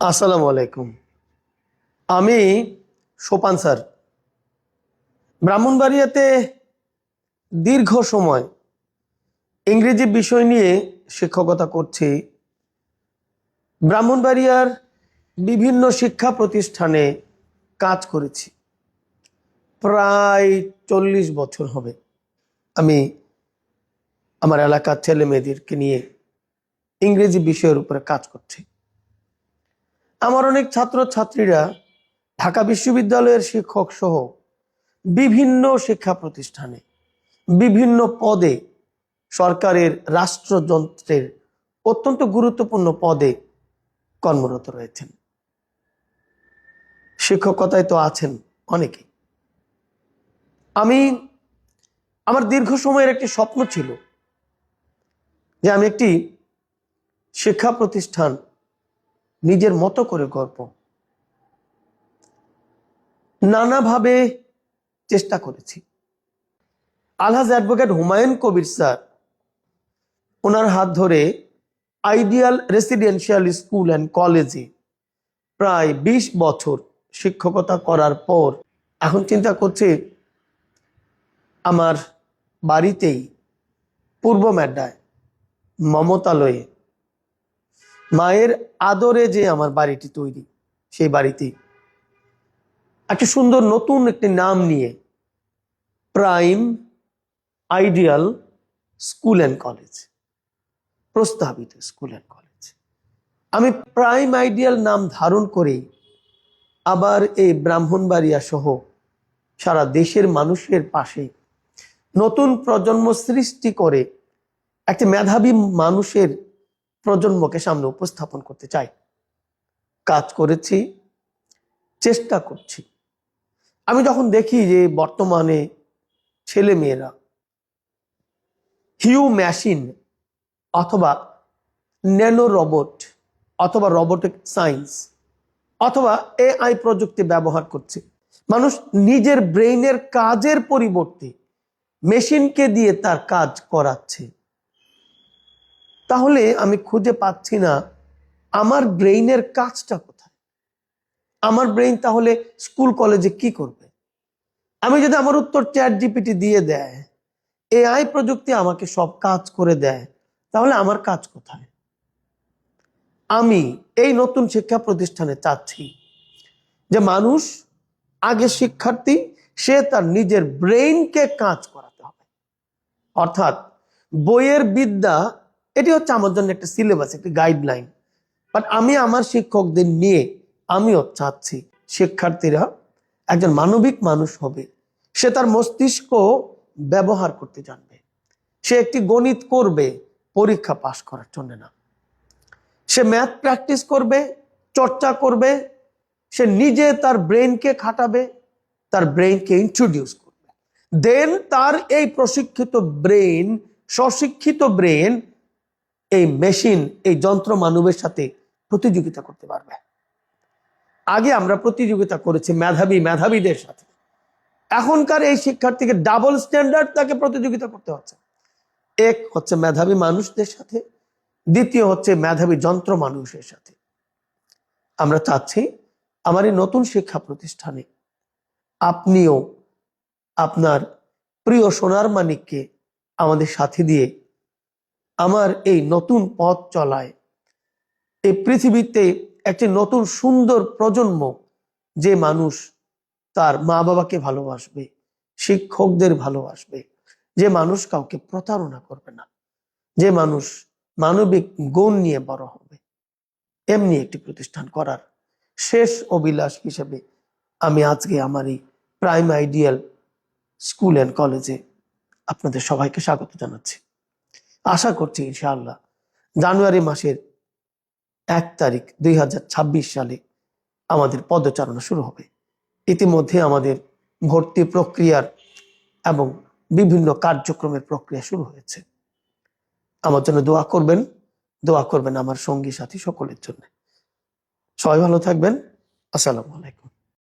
আসসালামু আলাইকুম। আমি সোপান স্যার। ব্রাহ্মণবাড়িয়াতে দীর্ঘ সময় ইংরেজি বিষয় নিয়ে শিক্ষকতা করছি। ব্রাহ্মণবাড়িয়ার বিভিন্ন শিক্ষা প্রতিষ্ঠানে কাজ করেছি। প্রায় চল্লিশ বছর হবে আমি আমার এলাকার ছেলে মেয়েদেরকে নিয়ে ইংরেজি বিষয়ের উপরে কাজ করছি। আমার অনেক ছাত্র ছাত্রীরা ঢাকা বিশ্ববিদ্যালয়ের শিক্ষক সহ বিভিন্ন শিক্ষা প্রতিষ্ঠানে, বিভিন্ন পদে সরকারের রাষ্ট্রযন্ত্রের অত্যন্ত গুরুত্বপূর্ণ পদে কর্মরত রয়েছেন। শিক্ষকতায় তো আছেন অনেকে। আমি, আমার দীর্ঘ সময়ের একটি স্বপ্ন ছিল যে আমি একটি শিক্ষা প্রতিষ্ঠান নিজের মতো করে গর্ব নানাভাবে চেষ্টা করেছি। আলহাজ অ্যাডভোকেট হুমায়ুন কবির স্যার, ওনার হাত ধরে আইডিয়াল রেসিডেন্সিয়াল স্কুল অ্যান্ড কলেজে প্রায় ২০ বছর শিক্ষকতা করার পর এখন চিন্তা করছে আমার বাড়িতেই পূর্ব ম্যাড্ডায় মমতালয়ে মায়ের আদরে যে আমার বাড়িটি তৈরি, সেই বাড়িতে একটা সুন্দর নতুন একটি নাম নিয়ে prime ideal school and college, প্রস্তাবিত স্কুল অ্যান্ড কলেজ। আমি প্রাইম আইডিয়াল নাম ধারণ করেই আবার এই ব্রাহ্মণবাড়িয়া সহ সারা দেশের মানুষের পাশে নতুন প্রজন্ম সৃষ্টি করে একটি মেধাবী মানুষের প্রজন্মকে সামনে উপস্থাপন করতে চাই। কাজ করেছি, চেষ্টা করছি। আমি যখন দেখি যে বর্তমানে ছেলে মেয়েরা হিউ মেশিন অথবা ন্যানো রোবট অথবা রোবোটিক সায়েন্স অথবা এআই প্রযুক্তি ব্যবহার করছে, মানুষ নিজের ব্রেইনের কাজের পরিবর্তে মেশিনকে দিয়ে তার কাজ করাচ্ছে। তাহলে আমি খুঁজে পাচ্ছি না আমার ব্রেইনের কাজটা কোথায়? আমার ব্রেইন তাহলে স্কুল, কলেজে কি করবে? আমি যদি আমার উত্তর চ্যাট জিপিটি দিয়ে দেয়, এআই প্রযুক্তি আমাকে সব কাজ করে দেয়, তাহলে আমার কাজ কোথায়? আমি এই নতুন শিক্ষা প্রতিষ্ঠানে চাচ্ছি যে মানুষ, আগে শিক্ষার্থী, সে তার নিজের ব্রেইনকে কাজ করাতে হবে। অর্থাৎ বইয়ের বিদ্যা এটি হচ্ছে আমার জন্য একটা সিলেবাস একটি গাইডলাইন বাট আমি আমার শিক্ষকদের নিয়ে আমিও চাচ্ছি, শিক্ষার্থীরা একজন মানবিক মানুষ হবে। সে তার মস্তিষ্ক ব্যবহার করতে জানবে। সে একটি গণিত করবে, পরীক্ষা পাশ করার জন্য না। সে ম্যাথ প্র্যাকটিস করবে, চর্চা করবে, সে নিজে তার ব্রেনকে খাটাবে, তার ব্রেনকে ইন্ট্রোডিউস করবে। দেন তার এই প্রশিক্ষিত ব্রেন স্বশিক্ষিত ব্রেন এই মেশিন, এই যন্ত্র মানবের সাথে প্রতিযোগিতা করতে পারবে। আগে আমরা প্রতিযোগিতা করেছি মেধাবী মেধাবীদের সাথে। এখনকার এই শিক্ষার্থীকে ডাবল স্ট্যান্ডার্ড তাকে প্রতিযোগিতা করতে হচ্ছে। এক হচ্ছে মেধাবী মানুষদের সাথে, দ্বিতীয় হচ্ছে মেধাবী যন্ত্র মানুষের সাথে। আমরা চাচ্ছি আমার এই নতুন শিক্ষা প্রতিষ্ঠানে আপনিও আপনার প্রিয় সোনার মানিককে আমাদের সাথে দিয়ে আমার এই নতুন পথ চলায়। এই পৃথিবীতে একটি নতুন সুন্দর প্রজন্ম যে মানুষ তার মা বাবাকে ভালোবাসবে, শিক্ষকদের ভালোবাসবে, যে মানুষ কাউকে প্রতারণা করবে না, যে মানুষ মানবিক গুণ নিয়ে বড় হবে। এমনি একটি প্রতিষ্ঠান করার শেষ অভিলাষ হিসেবে আমি আজকে আমার এই প্রাইম আইডিয়াল স্কুল অ্যান্ড কলেজে আপনাদের সবাইকে স্বাগত জানাচ্ছি। আশা করছি ইনশাআল্লাহ। জানুয়ারি মাসের এক তারিখ দুই হাজার ছাব্বিশ সালে আমাদের পদচারণা শুরু হবে। ইতিমধ্যে আমাদের ভর্তি প্রক্রিয়ার এবং বিভিন্ন কার্যক্রমের প্রক্রিয়া শুরু হয়েছে। আমার জন্য দোয়া করবেন দোয়া করবেন আমার সঙ্গী সাথী সকলের জন্য। সবাই ভালো থাকবেন। আসসালামু আলাইকুম।